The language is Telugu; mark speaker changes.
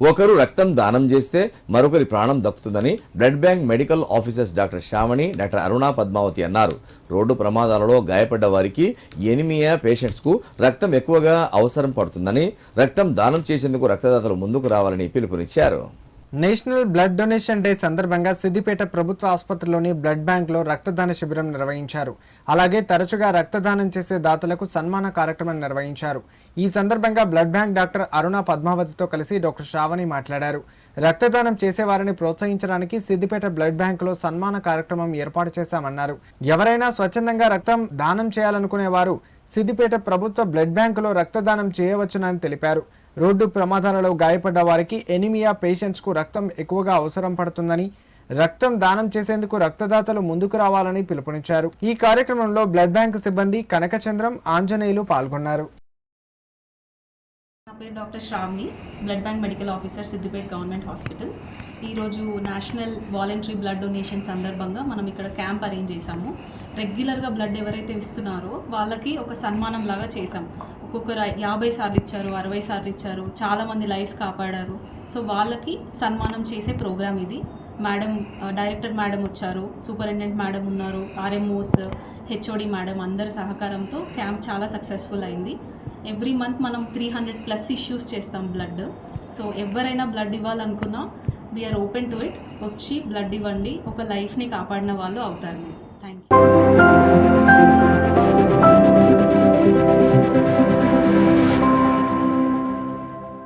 Speaker 1: ఒకరు రక్తం దానం చేస్తే మరొకరి ప్రాణం దక్కుతుందని blood bank medical officers doctor Shyamani doctor Aruna Padmavathi అన్నారు. రోడ్డు ప్రమాదాలలో గాయపడ్డ వారికి ఎనిమియా పేషెంట్స్కు రక్తం ఎక్కువగా అవసరం పడుతుందని రక్తం దానం చేసేందుకు రక్తదాతలు ముందుకు రావాలని పిలుపునిచ్చారు.
Speaker 2: నేషనల్ బ్లడ్ డొనేషన్ డే సందర్భంగా సిద్దిపేట ప్రభుత్వ ఆసుపత్రిలోని బ్లడ్ బ్యాంక్లో రక్తదాన శిబిరం నిర్వహించారు. అలాగే తరచుగా రక్తదానం చేసే దాతలకు సన్మాన కార్యక్రమం నిర్వహించారు. ఈ సందర్భంగా బ్లడ్ బ్యాంక్ డాక్టర్ అరుణ పద్మావతితో కలిసి డాక్టర్ శ్రావణి మాట్లాడారు. రక్తదానం చేసేవారిని ప్రోత్సహించడానికి సిద్దిపేట బ్లడ్ బ్యాంక్లో సన్మాన కార్యక్రమం ఏర్పాటు చేశామన్నారు. ఎవరైనా స్వచ్ఛందంగా రక్తం దానం చేయాలనుకునేవారు సిద్దిపేట ప్రభుత్వ బ్లడ్ బ్యాంకులో రక్తదానం చేయవచ్చునని తెలిపారు. రోడ్డు ప్రమాదాలలో గాయపడ్డ వారికి ఎనిమియా పేషెంట్స్కు రక్తం ఎక్కువగా అవసరం పడుతుందని రక్తం దానం చేసేందుకు రక్తదాతలు ముందుకు రావాలని పిలుపునిచ్చారు. ఈ కార్యక్రమంలో బ్లడ్ బ్యాంక్ సిబ్బంది కనకచంద్రం ఆంజనేయులు పాల్గొన్నారు.
Speaker 3: నా పేరు doctor Sravani blood bank medical officer Siddipet government hospital. ఈరోజు నేషనల్ వాలంటరీ బ్లడ్ డొనేషన్ సందర్భంగా మనం ఇక్కడ క్యాంప్ అరేంజ్ చేశాము. రెగ్యులర్గా బ్లడ్ ఎవరైతే ఇస్తున్నారో వాళ్ళకి ఒక సన్మానం లాగా చేసాం ఒక్కొక్కరు యాభై సార్లు ఇచ్చారు అరవై సార్లు ఇచ్చారు చాలామంది లైఫ్స్ కాపాడారు. సో వాళ్ళకి సన్మానం చేసే ప్రోగ్రామ్ ఇది. మేడం డైరెక్టర్ మేడం వచ్చారు సూపరింటెండెంట్ మేడం ఉన్నారు ఆర్ఎంఓస్ హెచ్ఓడి మేడం అందరి సహకారంతో క్యాంప్ చాలా సక్సెస్ఫుల్ అయింది. ఎవ్రీ మంత్ మనం త్రీ హండ్రెడ్ ప్లస్ ఇష్యూస్ చేస్తాం బ్లడ్. సో ఎవరైనా blood ఇవ్వాలనుకున్నా we are open to it వచ్చి బ్లడ్ ఇవ్వండి ఒక లైఫ్ని కాపాడిన వాళ్ళు అవుతారు మీరు. Thank you